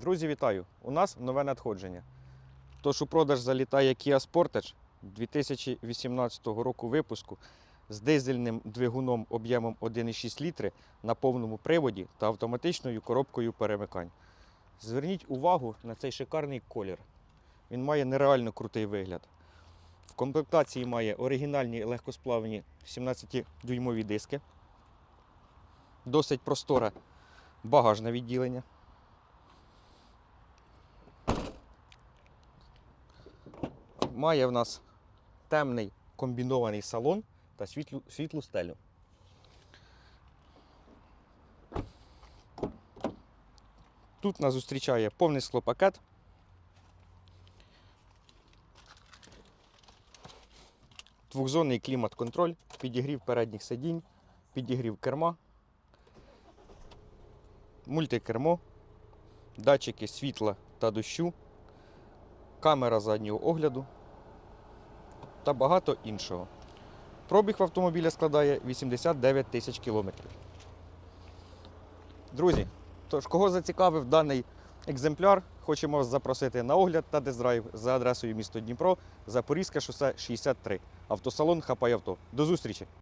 Друзі, вітаю! У нас нове надходження. Тож у продаж залітає Kia Sportage 2018 року випуску з дизельним двигуном об'ємом 1,6 літри на повному приводі та автоматичною коробкою перемикань. Зверніть увагу на цей шикарний колір. Він має нереально крутий вигляд. В комплектації має оригінальні легкосплавні 17-дюймові диски, досить просторе багажне відділення. Має в нас темний комбінований салон та світлу, світлу стелю. Тут нас зустрічає повний склопакет. Двохзонний клімат-контроль, підігрів передніх сидінь, підігрів керма, мультикермо, датчики світла та дощу, камера заднього огляду та багато іншого. Пробіг в автомобіля складає 89 тисяч кілометрів. Друзі, тож кого зацікавив даний екземпляр, хочемо вас запросити на огляд та тест-драйв за адресою місто Дніпро, Запорізьке шосе 63, автосалон Хапай Авто. До зустрічі!